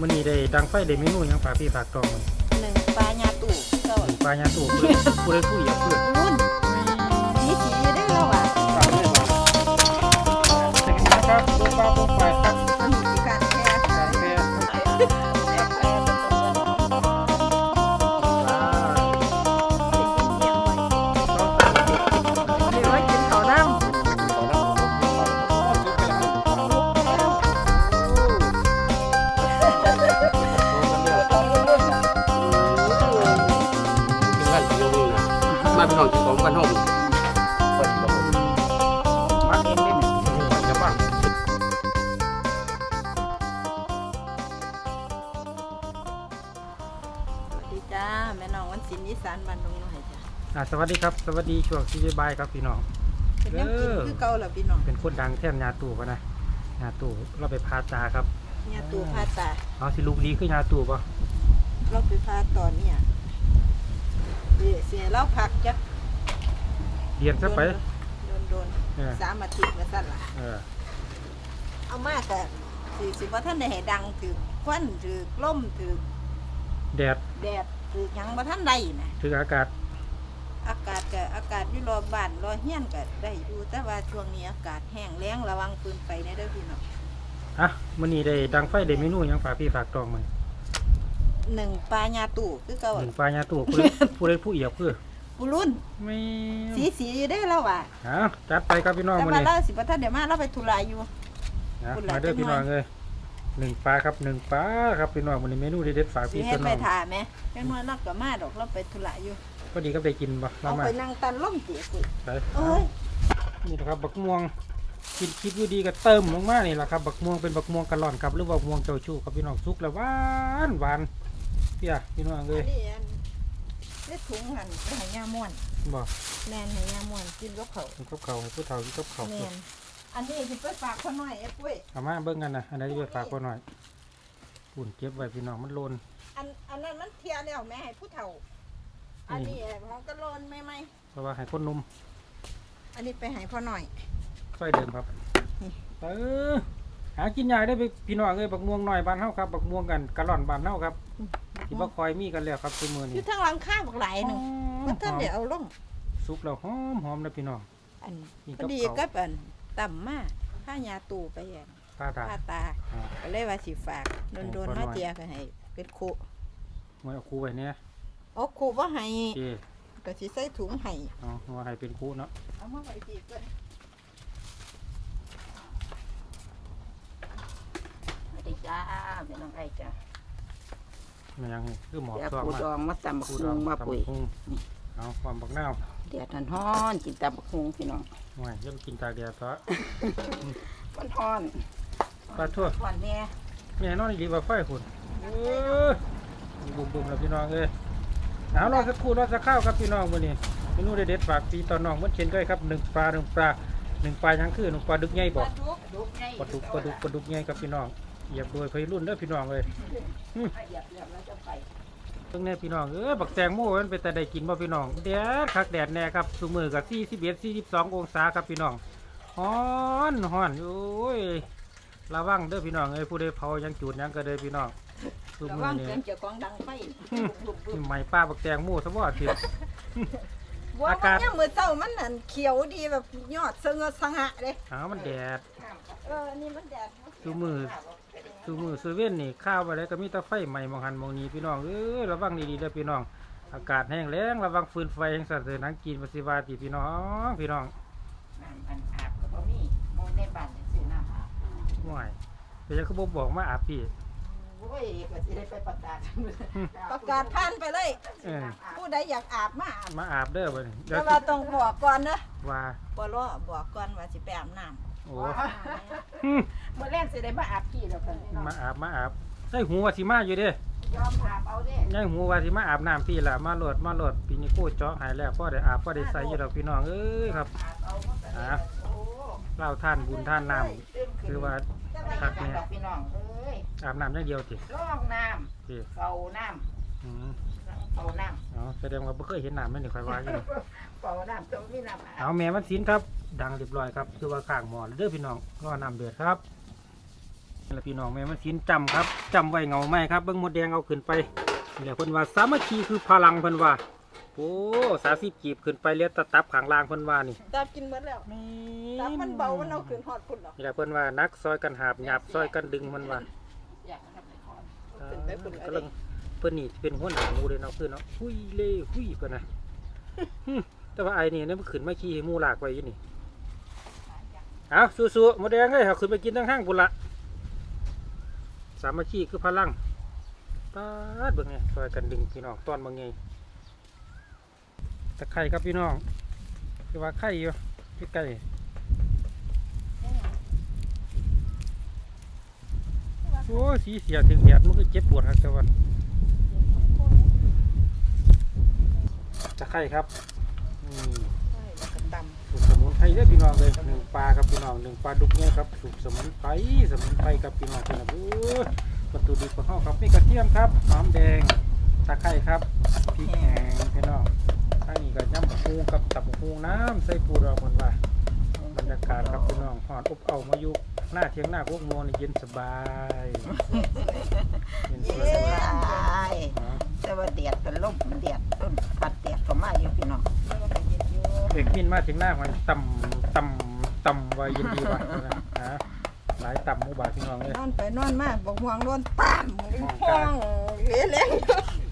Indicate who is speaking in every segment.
Speaker 1: มื้อนี้ได้ดังไฟได้เมนูหยังฝากพี่ฝากตองมัน
Speaker 2: หนึ่งปลาญาตู่เจ้า
Speaker 1: ปลาญาตู่ผู้ใดผู้ใดผู้เหยียบเพื่อนา
Speaker 2: นบ้านดงน้อยจ้า
Speaker 1: อ่าสวัสดีครับ สวัสดีช่วงซีบายครับพี่น้อง
Speaker 2: เป็นยังกินคือเก่าเหรอพี่น้อง
Speaker 1: เป็นคนดังแท่นยาตู่ปะนะยาตู่เราไปพาตาครับ
Speaker 2: ญาตู่พาตา
Speaker 1: เอาสิลูกดีคือยาตู่ปะ
Speaker 2: เราไปพาตอนเนี่ยเดี๋ยวเสียเราพักจ้ะ
Speaker 1: เรียนซะไป
Speaker 2: โดนโดน
Speaker 1: เออ
Speaker 2: สามอาทิตย์มาสั่นละ
Speaker 1: เออ
Speaker 2: เอามากแต่สิสิว่าท่านได้ให้ดังถือควันถือล่มถือ
Speaker 1: แดด
Speaker 2: แดด ถือหยังบ่ท่านใดนะ
Speaker 1: ถึงอากาศ
Speaker 2: อากาศก็อากาศอยู่รอบบ้านรอเฮียนก็ได้อยู่แต่ว่าช่วงนี้อากาศแห้งแล้งระวังปืนไปในเด้อพี่น้อง
Speaker 1: อะมื้อนี้ได้ดังไฟได้เมนูหยังฝากพี่ฝากตองมัน
Speaker 2: หนึ่งปลาญาตู่คือเก่า
Speaker 1: หนึ่งปลายาตู่ผู้ใดผู้ใดผู้เหยียบเพื่อ
Speaker 2: ผู้รุ่น
Speaker 1: ไม่
Speaker 2: สีสีอยู่ได้แล้วว่ะ
Speaker 1: อะจัดไปครับพี่น้อง
Speaker 2: แต่
Speaker 1: มื้อ
Speaker 2: ว่า
Speaker 1: นี้
Speaker 2: เราสิบ่ทันเดี๋ยวมาเราไปธุระอยู่
Speaker 1: นะ
Speaker 2: คุณหลาน
Speaker 1: มาเด้อ
Speaker 2: จัง
Speaker 1: พี่น้องเลย หนึ่งปลาครับหนึ่งปลาครับพี่น้องมื้อนี้เมนูเด็ดๆฝาก
Speaker 2: สิ
Speaker 1: พี่
Speaker 2: เฮ็
Speaker 1: ต้
Speaker 2: ด
Speaker 1: น
Speaker 2: ไป
Speaker 1: น้อง
Speaker 2: ถ่าแหมจังว่าเราก็มาดอกเราไปธุระอยู่
Speaker 1: พอดีก็ได้กินบ่เรา
Speaker 2: เอา
Speaker 1: มา
Speaker 2: ไปนั่งตันล่มเตียกุ
Speaker 1: ไป
Speaker 2: เอ้ย
Speaker 1: นี่นะครับบักม่วงกินคิดอยู่ดีก็เติมลงมานี่แหละครับบักม่วงเป็นบักม่วงกะหล่อนครับหรือว่าม่วงเจ้าชู้ครับพี่น้องสุกแล้วหวานหวานเพี่ยพี่น้องเล
Speaker 2: อั
Speaker 1: ย
Speaker 2: นนี้อันเล็ดถุงหั่นไปให้ย่าม่วน
Speaker 1: บ่
Speaker 2: แม่นให้ย่าม่วนกินกับข้าว
Speaker 1: กินกับเขาวให้ผู้เฒ่ากินกับเขาว
Speaker 2: แม่น อันนี้สิไปฝากเขาหน่อยไอ้ปุ้ย
Speaker 1: เอามาเบิ่งกันนะอันนี้ไปฝากพ่อหน่อยปุ่นเก็บไว้พี่น้องมันโลน
Speaker 2: อันอันนั้นมันเทียแล้วแม่ให้ผู้เฒ่า อันนี้ของกระโลนไหมไหม
Speaker 1: เพราะว่าให้คนหนุ่ม
Speaker 2: อันนี้ไปให้พ่อหน่อย
Speaker 1: ค่อยเดิมครับ เออ หากินยากได้ไปพี่น้องเอ้ยบักม่วงหน่อยบ้านเฮาครับบักม่วงกันกะหล่อนบ้านเฮาครับที่บ่คอยมีกันแล้วครับซุมื้อ
Speaker 2: อ
Speaker 1: นี้
Speaker 2: ยู่ทางหลังข้างบักหลายหนึ่งมันท่านเดี๋ยวเอาลง
Speaker 1: สุกแล้วหอมหอมนะพี่น้อง
Speaker 2: อัน
Speaker 1: นี่
Speaker 2: พ
Speaker 1: กั
Speaker 2: อบดี
Speaker 1: เขา
Speaker 2: กับอัน ต่ำมาผ้ายาตูไปอัน
Speaker 1: ผ้าตา
Speaker 2: ผ้าตา
Speaker 1: อ่า
Speaker 2: ก็เลยว่าสิฝากโดนโดน
Speaker 1: ขอหน่
Speaker 2: มา
Speaker 1: อย
Speaker 2: เจียก็ให้ เป็นครู
Speaker 1: มวยเอาคูไว้เนี่ย
Speaker 2: โอ้ครูว่าให้
Speaker 1: เจ
Speaker 2: ก็สิใส่ถุงให้
Speaker 1: เอาหัวให้เป็นคูเนาะ
Speaker 2: เอามาไว้ที่เพิ่นสวัสดีจ้าเป็นน้องไอ้จ้า
Speaker 1: มันยังนี่คือหมอก
Speaker 2: เดี๋ยว
Speaker 1: ซอก
Speaker 2: ปู
Speaker 1: มา
Speaker 2: ดองมาตำบัก
Speaker 1: คู
Speaker 2: ฮุ
Speaker 1: ดอง
Speaker 2: งมา
Speaker 1: ตำ
Speaker 2: ปุ๋ย
Speaker 1: บักหุ่งเอาความบักนาว
Speaker 2: เดี๋ยวทันฮ้อนกินตำบักฮุงพี่น้อง
Speaker 1: หน่อยย่ำกินตากแดดซะ
Speaker 2: มันฮ้อน
Speaker 1: ปลาทั่ว
Speaker 2: ฮ้อนแม่
Speaker 1: แม่นอนดีว่าไฟคุณเออบุ่มบุ่มๆแล้วพี่น้องเอ้ยเอารอสักครู่รอสักข้าวครับพี่น้องมื้อนี้เมนูเด็ดๆฝากพี่ตอนน้องเหมือนเช่นเคยครับหนึ่งปลาหนึ่งปลาหนึ่งปลายังคือหนึ่งปลาดึกใหญ่
Speaker 2: ป
Speaker 1: บ่
Speaker 2: ลาดุกดุกไง
Speaker 1: ปลาดุกปลาดุกปลาดุกใหญ่ครับพี่น้องเหยียบโดยไฟรุ่นเด้อพี่น้องเลย
Speaker 2: เหยียบเหยียบแล้วจะไป
Speaker 1: ตรงนี้พี่น้องเอ้ยบักแตงโมมันเป็นแต่ได้กินบ่พี่น้องแดดคักแดดแน่ครับสุมือกับ41 42องศาครับพี่น้องฮ้อนฮ้อนโอ้ยระวังเด้อพี่น้องเอ้ยผู้ใดเผายังจูดยังก็เด้อพี่น้องสุ
Speaker 2: ระ
Speaker 1: มื
Speaker 2: วั
Speaker 1: องนี่
Speaker 2: เสียงเจ้าของดังไฟบุบบุบ
Speaker 1: นี่ไหม้ป้าบักแตงโมซะบ่ติ
Speaker 2: ว่า
Speaker 1: อา
Speaker 2: มั
Speaker 1: กาศ
Speaker 2: นยังมือเจ้ามันนั่นเขียวดีแบบยอดเสงอสงะเลย
Speaker 1: อ้าวมันแดด
Speaker 2: เออนี่มันแดด
Speaker 1: สุมือ สุมือสุเว้นนี่ข้าวอะไรก็มีแต่ไฟใหม่มองหันมองนี้พี่น้องเอ้ยระวังดีๆเด้อพี่น้อง อากาศแห้งแล้งระวังฟืนไฟแห่งสัตว์เสือหนังกินปฏิวาติพี่น้องพี่น้อง
Speaker 2: น้ำอันอาบก็บ่มีโมในบ้านสิน้ำอาบ
Speaker 1: ห่วยเดี๋ยวเขาบอกบอกมาอาบพี่
Speaker 2: โอ้ยก็สิได้ไปประกาศประกาศผ่านไปเลย
Speaker 1: เออ
Speaker 2: ผู้ใดอยากอาบมาอาบ
Speaker 1: มาอาบเด้อบัดนี้เดี๋ย
Speaker 2: แต่
Speaker 1: ว
Speaker 2: ว่าต้องบอกก่อนนะ
Speaker 1: ว่า
Speaker 2: บ่รอบอกก่อนว่าสิไปอาบน้ำ
Speaker 1: โอ้
Speaker 2: เมื่อแรกสิได้มาอาบพี่แล้วกัน
Speaker 1: มาอาบมาอาบได้หูว่าสิมาอยู่เด้
Speaker 2: ยอมอาบเอาเด้
Speaker 1: ได้หูว่าสิมาอาบน้ำพี่ล่ะมาโหลดมาโหลดปีนี้กูเจาะหายแล้วพ่อได้อาบพ่อได้ใส่อยู่ดอกพี่น้องเอ้ยครับ
Speaker 2: อาบเอามันก็ได้
Speaker 1: อ่า
Speaker 2: โอ้
Speaker 1: เล่าท่านบุญท่านน้ำคือว่าคักแน่
Speaker 2: ดอกพี่น้องเอ้ย
Speaker 1: อาบน้ำอย่างเดียวสิ
Speaker 2: ล่องน้
Speaker 1: พี่ำ
Speaker 2: เฝ้าน้
Speaker 1: อืมำ
Speaker 2: เฝ้าน้
Speaker 1: อ๋อแสดงว่าบ่เคยเห็นน้ำไม่ได้ค่อยว่าอยู่ำ
Speaker 2: เฝ้าน้ำต้องมีน้ำอาบ
Speaker 1: เอาแม่มันสินครับ ดังเรียบร้อยครับคือว่าข้างหมอแล้วเด้อพี่น้องรอน้ำเดือดครับนี่แหละพี่น้องแม่มันสินจำครับจำไว้เงาไหมครับเบิ้งหมดแดงเอาขึ้นไปนี่แหละเพิ่นว่าสามัคคีคือพลังเพิ่นว่าโอ้สาสิบกีบขึ้นไปเลียตะตับขางล่างเพิ่นว่านี่
Speaker 2: ตับกินหมดแล้วตับมันเบา มันเอาขึ้นฮอดพุ่นหรอก
Speaker 1: นี่แหละเพิ่นว่านักซอยกันหาบหยาบซอยกันดึงเพิ่นว่า
Speaker 2: ขึ้นไปพุ่น
Speaker 1: กำลัง เพิ่นนี่เป็นหัวหน้าหมูเลยเนาะคือเนาะหุยเล่หุยเพิ่นนะหึแต่ว่าไอ้นี่เนี่ยมันขึ้นมาขี้ให้หมูลากไว้อยู่นี่เอาสู้ๆหมดแดงเอ้ยเอาขึ้นไปกินทั้งห้างพุ่นละสามัคคีคือพลังปาดเบิ่งไงซอยกันดึงพี่น้องตอนบางไงตะไคร่ครับพี่น้องคือว่าไข่อยู่ใกล้ๆโอ้ยสีเสียถึงแดดมันก็เจ็บปวดครับแต่ว่า ตะไคร่ครับอืม
Speaker 2: ใช่แล้วก็ต
Speaker 1: สูตรสมุนไพรเด้อพี่น้องเลยหนึ่งปลาครับพี่น้องหนึ่งปลาดุกเนี่ยครับสูตรสมุนไพรสมุนไพรกับพี่น้องพี่น้องโอ้ยวัตถุดิบของเขาครับมีกระเทียมครับหอมแดงตะไคร้ครับพริกแห้งพี่น้องข้างนี้ก็ย่ำปูกับตับปูน้ำใส่ปูดอกมันว่าบรรยากาศครับพี่น้องหอดอบเอามาอยู่หน้าเทียงหน้าพวกโมนี่เย็นสบายเย็นส
Speaker 3: ส
Speaker 1: บาย
Speaker 3: บาย
Speaker 1: อ๋อ
Speaker 3: แต่ว่าแดดเป็นลมแดดต้นพัดแดดก็มาอยู่พี่น้องำ
Speaker 2: แล้วก็เย็นอยู่
Speaker 1: เด็กมินมาถึงหน้ามันต่ำต่ำต่ำไว้เย็นดีว่ะนะฮะหลายต่ำหมู่บาทพี่น้องเลย
Speaker 2: นอนไปนอนมาบอกห่วงโดนตามห้องเละแรง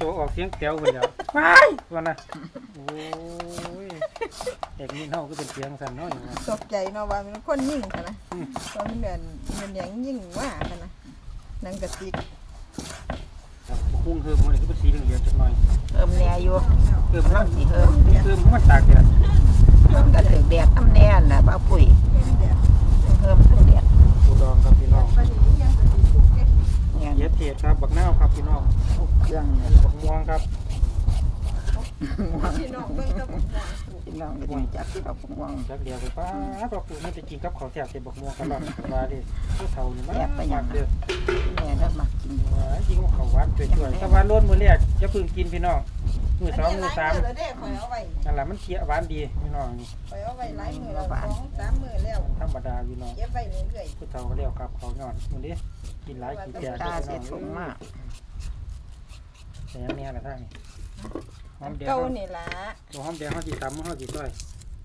Speaker 1: ตัวออกเสียงแก้วคนเดียวไปวันนะโอ้ยเด็กนี่เฮาก็เป็นเสียงสั่นเนาะอย่างนั้น
Speaker 2: ตกใจเนาะว่ามันคนยิ่งค่ะนะ
Speaker 1: อืม
Speaker 2: ว่ามันเดือนมันแดงยิ่งว่าค่ะนะนังกะติก
Speaker 1: ครับคุ้งเฮิมมันนี่ก็เป็นสีเหลืองๆจักหน่อย
Speaker 3: เพิ่มแหน่อยู่
Speaker 1: เฮิมแล้ว
Speaker 3: สิเพิ่ม
Speaker 1: เฮิมมันตากแดด
Speaker 3: มันก็ถึงแดดน้ำแน่น่ะป้าปุ๋ยเพิ่มถึงแดด
Speaker 1: ปูดองครับพี่น้อง
Speaker 2: ปนี้ยังกะติกเก็บ
Speaker 3: เนี่ย
Speaker 1: เย็ดเทศครับบักนาวครับพี่น้อง
Speaker 3: เครื่องเนี่ย
Speaker 1: บักม่วงครับ
Speaker 2: พี่น้องเบิ่งกับผมว่า
Speaker 3: พี่น้องก็ต้องจับที่เราผมวาง
Speaker 1: จักเดียวไปป้าดอกปูมันจะกินกับข้าวแซ่บเต็มบักม่วงกันหรอกว่าดิผู้เฒ่านี่มันมากเด้อ
Speaker 3: แม่ได้มากิน
Speaker 1: ว่ายิงเขาหวานช่วยๆถ้าหวานล้นมือแรกอย่าเพิ่งกินพี่น้องมือสองมือสาม
Speaker 2: อันนี้หลยเด้ข่อยเอาไว้
Speaker 1: นั่นแหละมันเคี้ยวหวานดีพี่น้องนี่
Speaker 2: ข่อยเอาไว้หลายมื้อแล้วสองสามมื้อแล้ว
Speaker 1: ธรรมดาพี่น้อง
Speaker 2: เก็บไว้เรื่อย
Speaker 1: ผู้เฒ่าก็เรียกครับเขาย้อนมื้อนี้กินหลายกินแก่
Speaker 3: ตา
Speaker 1: พี่
Speaker 3: เสร็
Speaker 1: น้
Speaker 3: จ
Speaker 1: อง
Speaker 3: สมมาก
Speaker 1: แต่ยังแน่ละท่านนี่ หอม
Speaker 2: ๆ
Speaker 1: แดง
Speaker 2: เก่า
Speaker 1: เฮา
Speaker 2: นี่ล่ะ
Speaker 1: บ่หอมแดงเฮาสิตำเฮาสิซอย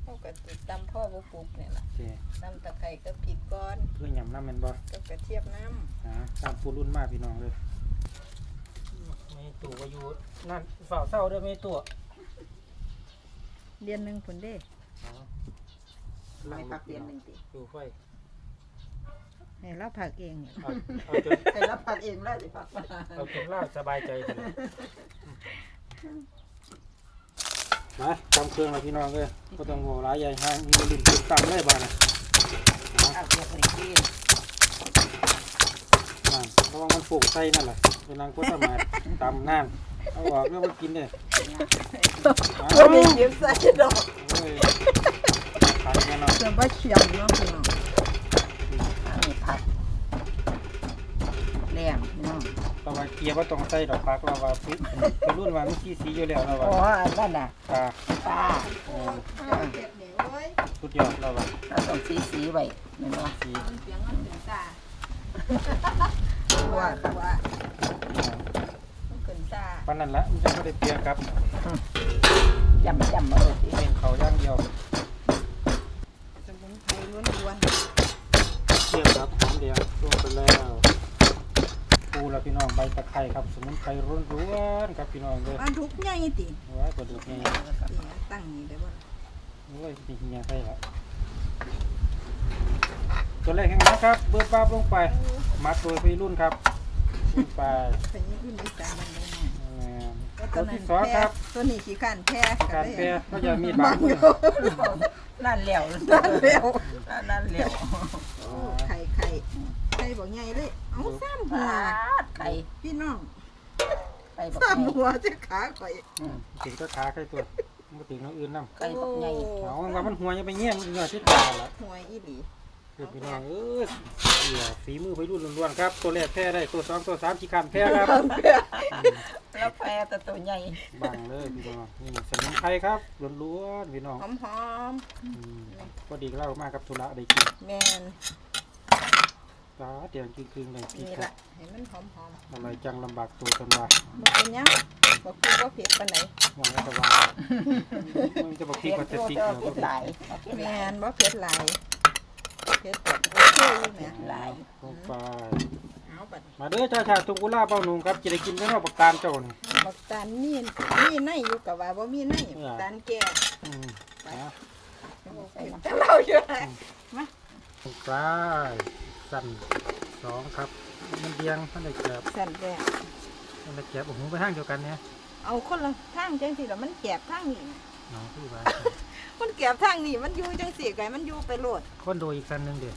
Speaker 2: เฮาก็ติดตำพ่อบ่ปลูกนี่ล่ะ
Speaker 1: โอเค
Speaker 2: น้ำตะไคร้กับพริกก้อน
Speaker 1: เพื่อหยำน้ำแม่นบ่
Speaker 2: กับกระเทียมน้ำ
Speaker 1: หาตามผู้รุ่นมาพี่น้องเลยไม่ตู่ก็อยู่นั่นเฝ้าเศร้าเด้อไม่ตู่
Speaker 2: เดือนหนึงพุ่นเด้
Speaker 3: ไม่พักเรียนหนึ่งตี
Speaker 1: อยู่ไฟ
Speaker 2: ให้เราผักเอง
Speaker 1: เอาเอาจน
Speaker 3: แต่รับพักเองแล้วสิพักมา
Speaker 1: เอาจนล่าสบายใจไปเลย มาตำเครื่องแล้วพี่น้องเลยก็ต้องหัวร้ายใหญ่ห้างมีลิ้นตื่นตามเลยบ้านะ
Speaker 3: เอาเก็บไปกิน
Speaker 1: อ่าระวังมันโป่งใส่นั่นแหละเป็นนางก็สามารถตำนานเอาออกแล้วมันกินเลย
Speaker 2: บ่ได้เก็บใส่ดอก
Speaker 1: โอ้ยขายแน่นอน
Speaker 2: แต่บ่เขียมเนาะพี่น้อง
Speaker 3: อันนี้ผักแรงพี่ น้อง
Speaker 1: ต่อมาเกียร์ว่าต้องใส่ดอกพักเราว่าฟิเป็นรุ่นว่ามันสีสีอยู่แล้วเรา
Speaker 3: อ๋อ
Speaker 1: ว่า
Speaker 3: อันนั่นน่ะ
Speaker 1: ตา
Speaker 3: ตา
Speaker 1: เออ
Speaker 2: เก็บนี่โอ้ย
Speaker 1: สุดยอดเราว่า
Speaker 3: เราต้องสีสีไว้เห็นบ่
Speaker 1: สี
Speaker 2: มันเสียงมันเป็นตา
Speaker 3: ว่า
Speaker 2: ว่าว่ามันเป็นตา
Speaker 1: ปันนั่นละมันจะไม่ได้เปลี่ยนครับ
Speaker 3: จำจำมาเลยสิ
Speaker 1: เป็นเขาย่างเดียว
Speaker 2: สมุนไพรล้วน
Speaker 1: เกี่ยวครับหอมแดงลงไปแล้ว ปูแล้วพี่น้องใบตะไคร้ครับ สมุนไพรร้อนๆครับพี่น้องเลย
Speaker 2: ๆบ้านทุกใหญ่ติ
Speaker 1: ว้ายกระดูกนี่
Speaker 2: นี่ตั้งนี่ได้บ่ล่ะ
Speaker 1: โอ้ยดีเฮียใส่ละตัวแรกแห่งนะครับ เบิร์บ้าบลงไป มัดตัวพี่รุ่นครับลงไป
Speaker 2: เป็นยี่รุ่นอีสานมันได้หน่อย
Speaker 1: แหม่
Speaker 2: แล้ว
Speaker 1: ตัว
Speaker 2: นั้น
Speaker 1: ที่สองครับ
Speaker 2: ตัวนี้ขี้ข้านแพ้
Speaker 1: การแปรก็จะมี
Speaker 2: บา
Speaker 1: บางง
Speaker 2: อยู่
Speaker 3: นั่นแล้ว
Speaker 2: นั่นแล้ว
Speaker 3: นั่นแล้ว
Speaker 2: โอ้ไข่ไข่ไข่บ่ใหญ่เลย เอาซ้ำหัว
Speaker 3: ไข่
Speaker 2: พี่น้อง
Speaker 3: ไข่บัก
Speaker 2: ซ้ำ
Speaker 3: ไง
Speaker 2: หัวจะขาข่อย
Speaker 1: ถึงก็ขาใครตัวมาถึงน้องอื่นนำ
Speaker 3: ไข่บักไง
Speaker 1: เอาว่ามันหัวยังไปเงี้ยมันเหงื่อที่ตาละ
Speaker 2: หัวอีหลี
Speaker 1: เพื่อนพี่น้องเอ้ยเหยื่อฝีมือไปรุ่นล้วนๆครับ ตัวแรกแพ้ได้ตัวสองตัวสามขี้ขันแพ้ครับ
Speaker 3: แล้วแปรแต่ตัวใหญ่
Speaker 1: บังเลยพี่น้องนี่สมุนไพรครับล้วนๆพี่น้อง
Speaker 2: หอมหอม
Speaker 1: อืมพอดีเล่ามากกับธุระได้กิน
Speaker 2: ๆแมน
Speaker 1: ตฟ้าเดียงจริงๆเลยพี่
Speaker 2: นี่
Speaker 1: ครั
Speaker 2: ละ
Speaker 1: บ
Speaker 2: ให้มันหอม
Speaker 1: อะไรจังลำบากตัวกันว่า
Speaker 2: ๆบ่เป็นหยังบ่คือบ่เผ็ดปานไหน
Speaker 1: หวังว่าจะว่ามันจะบอกพี่พลาสติก
Speaker 3: เจ้า
Speaker 1: เนาะ
Speaker 3: เฮ็ดหลาย
Speaker 2: แม่นบ่เผ็ดหลายเผ็ดแบบโอเคอยู่แหม
Speaker 3: หลาย
Speaker 1: ลงไป
Speaker 2: เอาบัด
Speaker 1: มาเด้อชาชาตุงกุลาเป้าหนุ่มครับจะได้กินได้เนาะบักตาลเจ้านี่
Speaker 2: บักตาลมีมีในอยู่กับว่าบ่มีในบักตาลแก่
Speaker 1: อืมนะ
Speaker 2: แต่เราอยู่
Speaker 1: ลงไป สั่นสองครับมันเดียงมันได้เก็บ
Speaker 2: สั่นแก่
Speaker 1: มันได้เก็บโอ้โหไปทางเดียวกันเนี่ย
Speaker 2: เอาคนละทางจังซี่ล่ะมันแกบทางนี้
Speaker 1: น้องพี่ว่า
Speaker 2: มันแกบทางนี้มันอยู่จังซี่ไกมันอยู่ไปโลด
Speaker 1: คนโดยอีกสันหนึ่งเดียว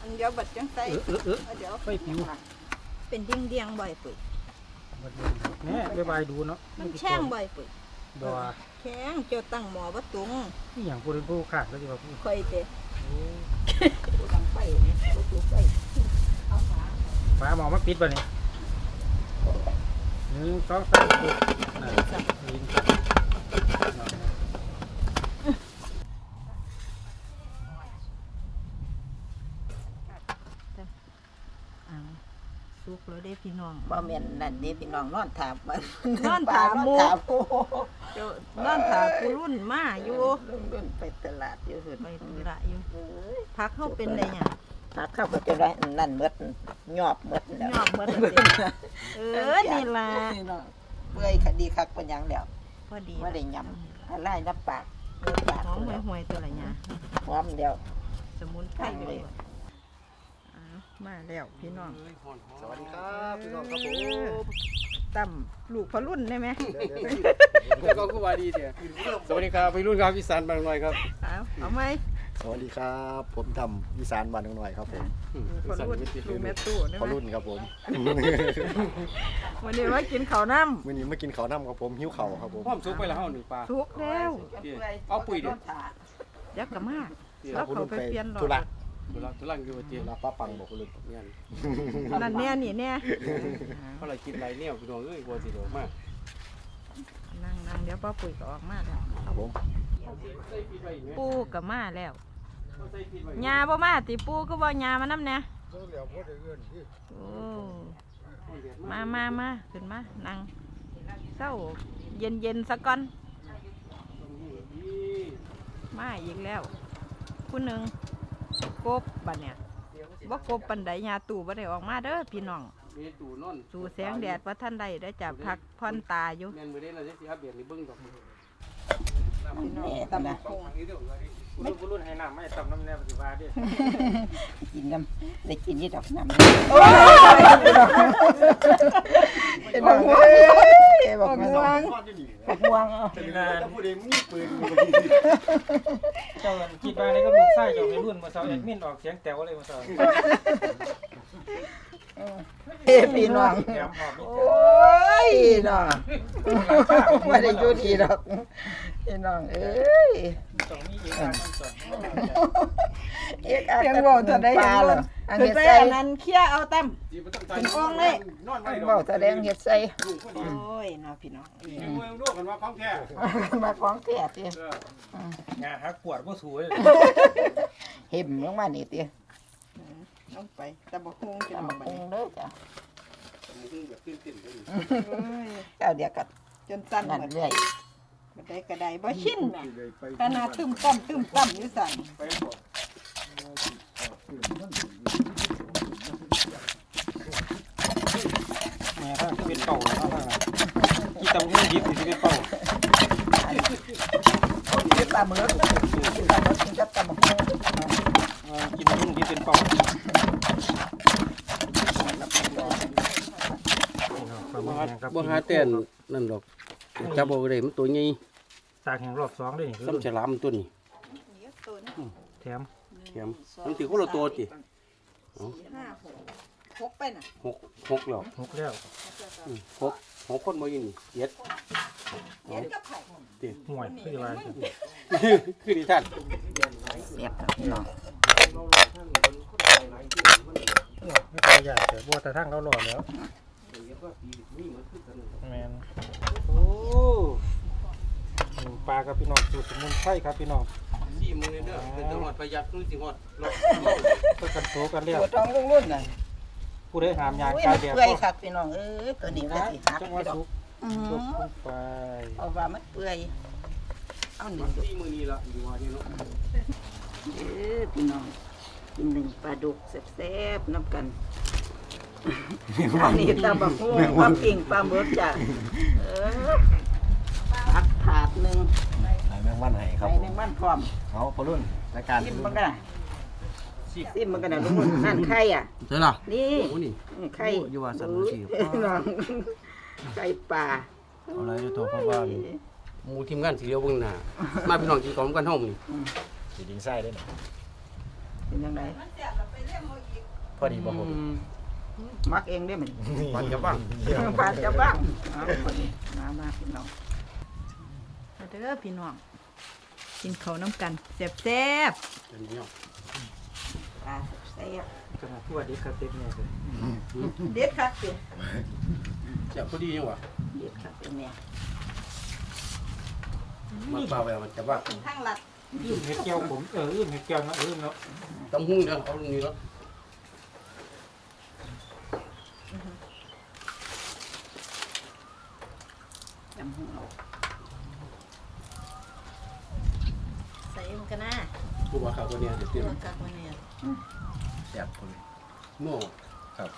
Speaker 2: อันเดียวบัดจังไส
Speaker 1: เออเออเออ
Speaker 2: เอาเดี๋ยว
Speaker 1: ไปผิว
Speaker 2: เป็นเดียงๆบ่อยปุ๋ย
Speaker 1: เนี่ยบายบายดูเนาะ
Speaker 2: มันแช่งบ่อยปุ๋ย
Speaker 1: ดอ
Speaker 2: แข็งเจ้าตั้งหมอบ่ตุง
Speaker 1: นี่อย่างพูดเป็นผู้ขาดก็จะมาพูด
Speaker 2: ค่อยเตะ
Speaker 3: ดังไฟเนี่ยบ่ ถูกไฟ
Speaker 1: ฟ้าหมอมาปิดบ่เนี่ยหนึ่งสองสามสี่อ่าลิ้
Speaker 2: นสุกแล้วเด้พี่น้อง
Speaker 3: บ่แม่นนั่นเด้พี่น้องนอนถามมัน
Speaker 2: นอนถามหมู่
Speaker 3: นอนถามหมู่
Speaker 2: นอนถาผู้รุ่นมาอยู่
Speaker 3: รุ่นไปตลาดอยู่เพิ่น
Speaker 2: ไปธุระอยู่พักเข้าเป็นได้หยัง
Speaker 3: หาข้าวก็จะได้นั่นหมดยอบหมดแล้ว
Speaker 2: ยอมหมดแล้วสิ เออนี่ล่ะ
Speaker 3: พี่น้องเปื่อยคดีคักเป็นหยังแล้ว
Speaker 2: พอดี
Speaker 3: บ่ได้ยำอะไรน้ำปากน้ำปาก
Speaker 2: หอมห่วยๆตัวละหย
Speaker 3: หอมเดียว
Speaker 2: สมุนไพรเลยอ้าวมาแล้วพี่น้อง
Speaker 4: สวัสดีครับพี่น้องครับผม
Speaker 2: ตั้มลูกพอรุ่นได้ไหม
Speaker 4: เดี๋ยวก็ว่าดีเดียวสวัสดีครับพี่รุ่นครับอีสานบางหน่อยครับ
Speaker 2: เอาเอาไหม
Speaker 4: สวัสดีครับ ผมทำอีสานบางหน่อยครับผม
Speaker 2: พอรุ่นลูกแม่ตู้ได้
Speaker 4: พอ
Speaker 2: ไหม
Speaker 4: รุ่นครับผม
Speaker 2: วันนี้ว่ากินข้าวน้
Speaker 4: วันนี้มากินข้าวน้ำครับผมหิวเข่าวครับผม
Speaker 5: พร้อมซุปไปแล้วเฮาหนึ่งปลาำ
Speaker 2: ทุกแล้ว
Speaker 5: เอาปุ๋ยดิ
Speaker 2: ยักกะมาก
Speaker 4: ค
Speaker 2: แล้
Speaker 4: รั
Speaker 2: ว
Speaker 4: บคุณ
Speaker 2: เขา
Speaker 4: รุ่น
Speaker 2: ไป
Speaker 4: ไป
Speaker 2: เปลี่ยนหรอ
Speaker 4: ธุระ
Speaker 5: ตุลาตุลังอยู่ว่าเจี
Speaker 4: ธุระป้าปังบอกคุณรุ่น
Speaker 5: เนี่ย
Speaker 2: นั่นแน่นี่แน่
Speaker 5: เขาเลยกินไรเนี่ยพี่น้องเอ้ยกลัวสิโดดมาก
Speaker 2: นั่งนั่งเดี๋ยวป้าปุ๋ยก็ออกมาแล้ว
Speaker 4: ครับผม
Speaker 5: ใส่ปิดไว้อีกไหม
Speaker 2: ปูก็มาแล้ว
Speaker 5: ใส่ปิดไว้
Speaker 2: ยาบ่มาติปูก็บ่ยามานํแน่โอ้มามามาขึ้นมานั่งเศร้าเย็นเย็นๆสักก่อน มาอีกแล้วผู้หนึ่งกบบัดเนี่ยบ่กบปันใดยาตู่บ่ได้ออกมาเด้อพี่น้อง
Speaker 5: เมตูนอน
Speaker 2: สู่แสงแดดว่าท่านใดได้จะพักผ่อนตาอยู่
Speaker 5: แม่นมื้อนี้เราจะสิครับเบียดนี่เบิ่งดอก
Speaker 3: นี่ตำนะ
Speaker 1: คุณรุ่นคุณรุ่นให้น้ำไม่ตำน้ำแนบปฏิบัติดิ
Speaker 3: กินน้ำได้กินยี่ดอกน้ำเป็นบักม่วงบักม่วงบักม่วงเอา
Speaker 1: เป็นงาน
Speaker 4: จะพูดเองมีปืน
Speaker 1: เจ้าคิดว่าในก็ลูกไส้เจ้าเป็นรุ่นมาเสาแอดมินออกเสียงแต๋วเลยมาเสา
Speaker 3: เอ้พี่น้อง
Speaker 1: แถมหอมนี่
Speaker 3: โอ้ยน้องไม่ได้อยู่ดีดอกพี่น้องเอ้ย
Speaker 1: ต้องมีอีกอย่างมันสอน
Speaker 3: เอกอาจะปลาเหรออัน
Speaker 2: คือ
Speaker 3: เฮ็ดใส่
Speaker 2: อันนั้นเคี่ยเอาตั้ม
Speaker 5: สิบ่ต้อง
Speaker 2: เป็นอ่องเลย
Speaker 5: นอนไว้ดอก
Speaker 3: เบาแสดงเฮ็ดใส่
Speaker 5: ลุงคนนี้
Speaker 2: โอ้ยเนาะพี่น้อง
Speaker 5: มาของแท้
Speaker 3: มาของแท้ติ
Speaker 5: เอองา
Speaker 1: ฮักปวดก็สวย
Speaker 3: เห็มลงมานี่ติ
Speaker 2: ลงไปตะบกฮงจะ
Speaker 3: ตำ
Speaker 2: เอา
Speaker 3: บัก
Speaker 2: ไป
Speaker 3: หุ่งเด้อจ้ะ
Speaker 5: มึงแบบตื่นเต้นเลย
Speaker 2: โอ้ย
Speaker 3: เจ้าเดียวก็
Speaker 2: จนตันห
Speaker 3: นั่น
Speaker 2: มด
Speaker 3: เรื่อย
Speaker 2: บัดใดกระไดบ่ชินน่ะขนาดตึมตั้มตึมตั้มอยู่สั่น
Speaker 5: ไปบ่
Speaker 1: แม่ถ้าเป็นเป่าแล้วถ้าที่ตำหุ่นยิบที่เป็นเป่า
Speaker 3: กินปลาหมึกกินปลาหมึกกินกับตำบักหุ่ง
Speaker 1: กินหุ่นยิบเป็นเป่า
Speaker 5: บ่หาบ่หาเต้นนั่นดอกจับบ่ได้มันตัวใหญ่
Speaker 1: สากแห่งรอบสองด้วย
Speaker 5: ซ้ำฉลามตัวนี้
Speaker 2: เดี๋ยวตัวนี้
Speaker 1: แถม
Speaker 5: แถมมันสิคนละตัวติ
Speaker 2: สี่ห้าหกหกไปน่ะ
Speaker 5: หกหกแล้ว
Speaker 1: หกแล้ว
Speaker 5: อืมหกหกคนบ่อยู่นี่เจ็ด
Speaker 2: เห็นกับไผ่
Speaker 1: ห่วยคือว่า
Speaker 5: คือดิท่าน
Speaker 3: เสียบครับพี่น้อง
Speaker 1: ไม่ค่อยอยากแต่บัวแต่ทั้งเราหล่อแล้ว แมนโอ้หนึ่งปลาครับพี่น้องสูตรสมุนไพรครับพี่น้อง
Speaker 5: สี่มือเด้อเป็นจังหวัดประหยัดนู่นสิฮอดรถ
Speaker 1: เพื่อกันโตกันเรียก
Speaker 3: ตัวทองรุ่นๆน่ะ
Speaker 1: ผู้ใดหามยาง
Speaker 3: อุ้ย
Speaker 1: กา
Speaker 3: มัน
Speaker 1: แดด
Speaker 3: เปื่อยคักพี่น้องเอ้ยตัวนี้ก็สิหัก
Speaker 1: จังหวะ
Speaker 3: พี่ดอก
Speaker 1: สุก
Speaker 3: อื
Speaker 1: ยก
Speaker 3: ม
Speaker 1: ขึ้นไป
Speaker 3: เอาว่ามันเปื่อยเอาหนึ่ง
Speaker 5: ที่มือนี้ละอยู่ว่านี่เนาะ
Speaker 3: เออพี่น้องกินหนึ่งปลาดุกแซ่บๆน้ำกัน อันนี้ตาบักฮู้ปลาปิ่งปลาหมึกจ้ะเออผักถาดหนึ่ง
Speaker 6: ไหนแมงวันไห้ครับ
Speaker 3: ใส่
Speaker 6: ผม
Speaker 3: แมงมันพร้อม
Speaker 6: เอาพอรุ่นรายการ
Speaker 3: ซิมมันกันนะซิมมันกันนะลุงมุ่นนั่นไข่อะ
Speaker 5: ใช่ล่ะ
Speaker 3: นี่
Speaker 5: โอ้นี่
Speaker 3: ไข่
Speaker 5: โอ้อยู่ว่าสันสิ
Speaker 3: พี่น้องไข่ปลา
Speaker 6: เอาอะไรจะตัวเพราะว่า
Speaker 5: หมู่ทีมงานสีเหลียวเบิ่งหน้ามาพี่น้องกินของกันเฮามื้อนี้
Speaker 6: สีดิงไส้ได้หน่อย
Speaker 3: เป็นยังไง
Speaker 6: พอดีบ่ผม
Speaker 3: มักเองได้ไหม
Speaker 5: มันจะบ้าง
Speaker 3: ปลาจะบ้างเอาคนนี้มามาพี่น้อง
Speaker 2: มาเด้อพี่น้อง กินข้าวน้ำกันแซ่บแซ่บ
Speaker 5: อันนี้เนาะ
Speaker 3: ปลาแซ่บ
Speaker 1: ขนาดผู้ว่าเด็กกระเต็กเนี่ยเลย
Speaker 3: เด็ดคักเป็น
Speaker 5: แซ่บพอดีจังหวะ
Speaker 3: เด็ดคักเป็นเนี่ย
Speaker 5: มันปลาแววมันจะบ้าง
Speaker 3: ข้างหลัด
Speaker 1: อื้มเห็ดแก้วผมเอออื้มเห็ดแก้วเนาะเออเนาะ
Speaker 5: ตำหุ้งเด้อเอาตรงนี้แล้ว
Speaker 3: จำหัวเอา
Speaker 2: ใส่มันกันนะ
Speaker 5: ผู้ว่าข้าวตัวเนี้ยเดี๋ยวเตรียม
Speaker 2: มันกักมันเนี่ย
Speaker 6: แซ่บคน
Speaker 5: หม้อ
Speaker 6: ครับ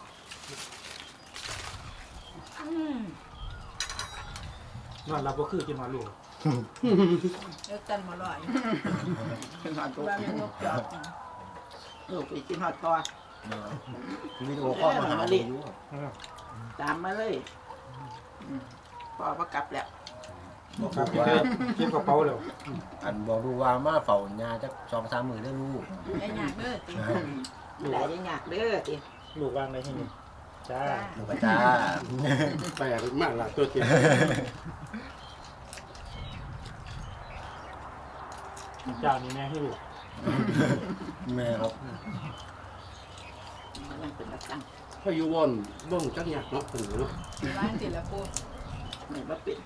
Speaker 2: อืม
Speaker 1: นอนรับก็คือกินมาลูก
Speaker 2: เลิกกันมาลอย
Speaker 3: ขึ้นหอดตัว
Speaker 2: ว่ามันนกจอก
Speaker 3: ลูกไปกินหอดตัว
Speaker 6: วิดีโอคอลมาหาดีอยู่ครับ
Speaker 1: เออ
Speaker 3: ตามมาเลย อืมพ่อก็กลับแล้ว
Speaker 6: บอก
Speaker 1: ครับ
Speaker 6: ว่า
Speaker 1: เก็บกระเป๋าแล้ว
Speaker 6: อันบอกดูว่ามาเฝ้าญาจักสองสามมือได้ลูก
Speaker 2: ไอ้หยากเด้อติ
Speaker 3: ได้ยังอยากเด้อติ
Speaker 1: ลูกวางได้ที่นี่จ้า
Speaker 6: ลูกกระจ้า
Speaker 5: แปลกมากล่ะตัวเทียม
Speaker 1: เจ้านี่แม่ให้ลูก
Speaker 6: แม่ครับ
Speaker 3: มันยังเป็นระตัง
Speaker 5: พายุวอนเบิ่งจักหยักเนาะเพิ่นเนาะ
Speaker 2: บ้านติละปู
Speaker 3: เหมือนว่าเป็น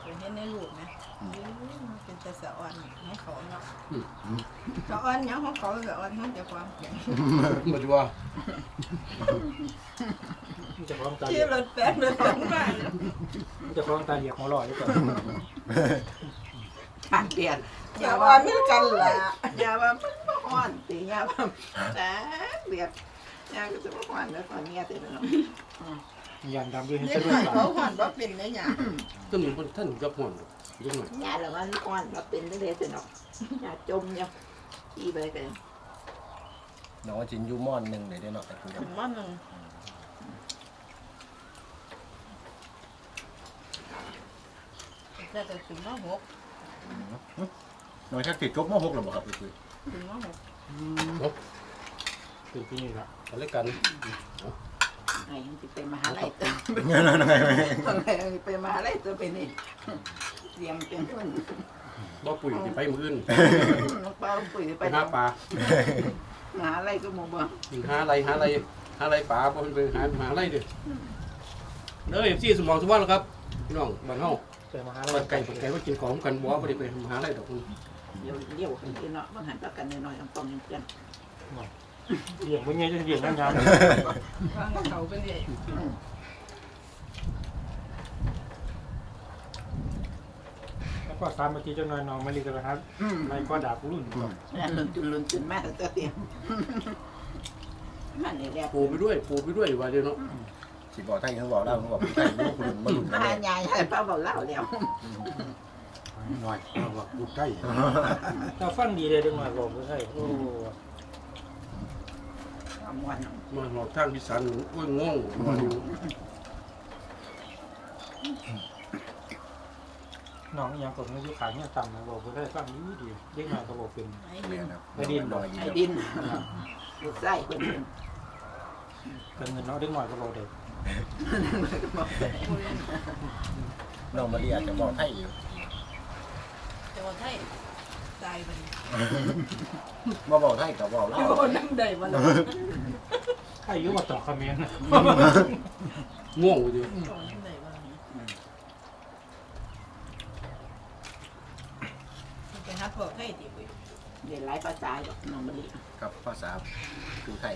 Speaker 2: เคยเห็นในรูปนะอื้อมันเป็นแต่สะอ่อนของเขาเนาะสะอ่อนหยังของเขาสะอ่อนของเจ้าความเขียน
Speaker 5: บ่ดีว่า
Speaker 1: มันจะคล้องตา
Speaker 2: ชื่
Speaker 1: เหลี
Speaker 2: อย
Speaker 1: ก
Speaker 2: รถแป๊บรถแป๊บมา
Speaker 1: มันจะคล้องตาเหลียกหัวลอยดีกว่า
Speaker 3: ทางเปลี่ยนอย่าว่ามีกันล่ะอย่าว่ามันบ่ฮ้อนติอย่าว่าแต่เบียดอย่าก็จะบ่ฮ้อนแล้วตอนเนี้ยติเนาะ
Speaker 1: ยันดำด้วยให้
Speaker 2: เด็
Speaker 1: จะ
Speaker 2: ก
Speaker 1: ลู
Speaker 2: ห
Speaker 1: ก
Speaker 2: น่อย
Speaker 1: หลา
Speaker 2: เขา
Speaker 1: น
Speaker 2: หอนว่าเป็นได้หยัง
Speaker 5: ต้นนี้เพิ่นท่านกับห่อนเล็กหน่อย
Speaker 3: อย่าละมันฮ้อนบ่เป็นได้เลยติเนาะอย่าจมอย่าอีไปกัน
Speaker 6: น้องจินยูมอนหนึ่งเลยได้เนาะแต่คุณ
Speaker 2: ถึงมันหนึงแต่ก็ถึงมาหก
Speaker 6: น้องชักติดจบมหกหรือเปล่าครับพี่คุย
Speaker 2: ถึงมาหก
Speaker 1: เป็นที่นี่ละ
Speaker 5: กันเลยกัน
Speaker 3: ไอ้ ยังสิไปมหาลัยตัว
Speaker 6: เงี้ยนะไง
Speaker 3: ตอนแรกไปมหาลัยตัวเป็นนี่เตรียมเป็นคน
Speaker 5: บ่ปุ๋ยสิไปมื้ออื่น
Speaker 3: น้องเป้าปุ๋ย
Speaker 5: ไป
Speaker 3: ไป
Speaker 5: หาปลา
Speaker 3: มหาลัยก็หมู่บ่
Speaker 5: หาอะไรหาอะไรหาอะไรปลาบ่เพิ่นไปหาหาอะไรเด้อเด้อ FC สมองสมบัติแล้วครับพี่น้องบ้านเฮา
Speaker 1: แต่มาหา
Speaker 5: บ้านไก่บ้านไก่ว่ากินของกันบ่บ่ได้ไปหาอะไรดอกคุณ
Speaker 3: เดี๋ยวเลี้ยวกันกินเนาะบางหันประกันน้อยๆต้องต้องเพื่อน
Speaker 1: เหลียงมันเงี้ยจะเหลียงนั่งงาน
Speaker 2: วางเขาไปเลย
Speaker 1: แล้วก็สามนาทีจังหน่อยน้องมาลีกันนะครับไม่ก็ดาบรุ่น
Speaker 3: นั่นลุนจุนลุนจุนมาตัวเตรียมมันนี่แหละ
Speaker 5: ปูไปด้วยปูไปด้วยว่าเด้อเนาะ
Speaker 6: สิบอกไทยเขาบอกเล่าเขาบอกไทยลูกคุณมาหลุด
Speaker 3: มา
Speaker 6: แม่
Speaker 3: ใหญ่ให้ป้าบอกเล่าแล้ว
Speaker 6: หน่อยบอกลูกไทย
Speaker 1: ถ้าฟังดีเลยดึงมาบอกไม่ใช่โอ้
Speaker 3: มวน
Speaker 5: มาหอกทางพิสันโอ้ยงงว่าอยู่
Speaker 1: น้องยังผมไม่ยุขายเนี่ยต่ำนะบอกไม่ได้ฟังดีดีเด็กหน่อยก็บอกเป็น
Speaker 2: ไอ้
Speaker 6: แม่
Speaker 2: ดิน
Speaker 6: ครับ
Speaker 1: ไอ้ดิน
Speaker 6: หน่อย
Speaker 3: ไอ้
Speaker 6: เดียว
Speaker 3: ดินลูกไส้คนนึง
Speaker 1: เป็นเงินน้องเด็กหน่อยก็บอกเด็ก
Speaker 6: น้องมาเรียกจะบอกไทยอยู่
Speaker 2: แต่ว่าไทย ตายไป
Speaker 6: มาบอกไทยกับบอกเล่า
Speaker 2: โยนน้ำได้บ่ล่ะ
Speaker 1: ใครยุ่งมาต่อคอมเมนต์
Speaker 5: งงอยู่
Speaker 2: โยนน้ำได้บ่ล่ะไปหาพวกไทยติไป
Speaker 3: เรียนหลายภาษาดอกน้องมะลิ
Speaker 6: ครับภาษาคือไทย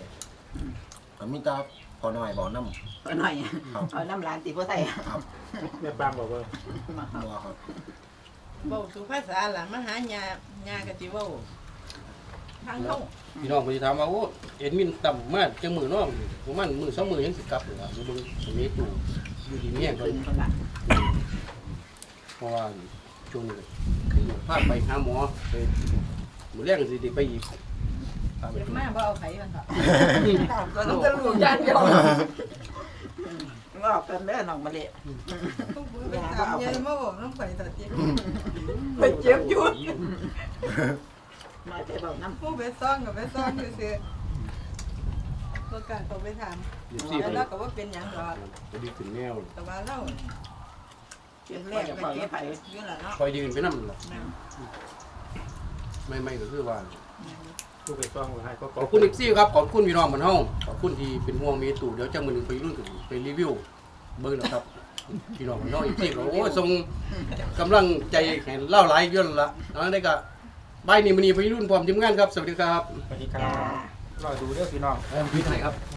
Speaker 6: ก็มีแตาพอน้อยบ่น้ำ
Speaker 3: เอาหน่อย
Speaker 6: ครับ
Speaker 3: เอาน้ำร้านติบ่ใส่
Speaker 6: ครับ
Speaker 1: แม่ปางบอกว่า
Speaker 3: มาครับ
Speaker 6: บ่ครับ
Speaker 2: เว้าสุภาษาล่ะมาหาญาญาก็สิเว้าทางเข้า
Speaker 5: พี่น้องเพิ่นสิถามว่าโอ้เอ็ดมินต่ำมากจังมือน้องประมาณมือสองมือยังสิกลับเหรออยู่เบิ่งสมัยตู่อยู่ดีเมียก็
Speaker 3: ขึ้นคนละ
Speaker 5: เพราะว่าช่วงนี้คือพาไปหาหมอไปมื้อแรกสิได้ไปอีกพาไป
Speaker 2: เจ็บมากบ่เอาไผมันค่ะ
Speaker 3: ก็ต้องจะรู้ย่านเดียว ว่ากันเด้อน้องมะลิ
Speaker 2: ไปตามยายมาบอกน้ำไผตาเจ็บ
Speaker 3: ไปเจ็บอยู่มาแต่เบาน้ำ
Speaker 7: ผู้ไปซ่องกับไปซ่องซื่อๆประกาศเขาไปถาม
Speaker 5: เดี๋ยวสิไป
Speaker 7: แล้วเราก็ว่าเป็นหยังดอก
Speaker 5: ไปดีขึ้นแนว
Speaker 7: แต่ว่าเรา
Speaker 3: เจ็บ
Speaker 7: แร
Speaker 3: แร
Speaker 7: ก
Speaker 3: ก
Speaker 7: ก็
Speaker 3: ก็
Speaker 7: เจ็
Speaker 3: เจ็
Speaker 7: บบอยู่ล่ะเนาะ
Speaker 5: คอยดีขึ้นไปนำล่ะไม่ไม่ก็คือว่า
Speaker 1: ผู้ไปฟ้องว่าให้ก็
Speaker 5: ขอบคุณอีกซี่ครับ ขอบคุณพี่น้องมันเฮาขอบคุณที่เป็นห่วงเมตู่เดี๋ยวจังมื้อหนึงไปรุ่นกันไปรีวิว เบิ่งนะครับ พี่น้องมันเฮาอีกซี่ก็โอ้ยส่งกำลังใจให้เล่าหลายอยู่นั่นละเอาได้ก็บายนี้มื้อนี้ไปรุ่นพร้อมทีมงานครับ สวัสดีครับ
Speaker 1: สวัสดีครับรอดูเด้อพี่น้อง
Speaker 5: พี่ไทยครับ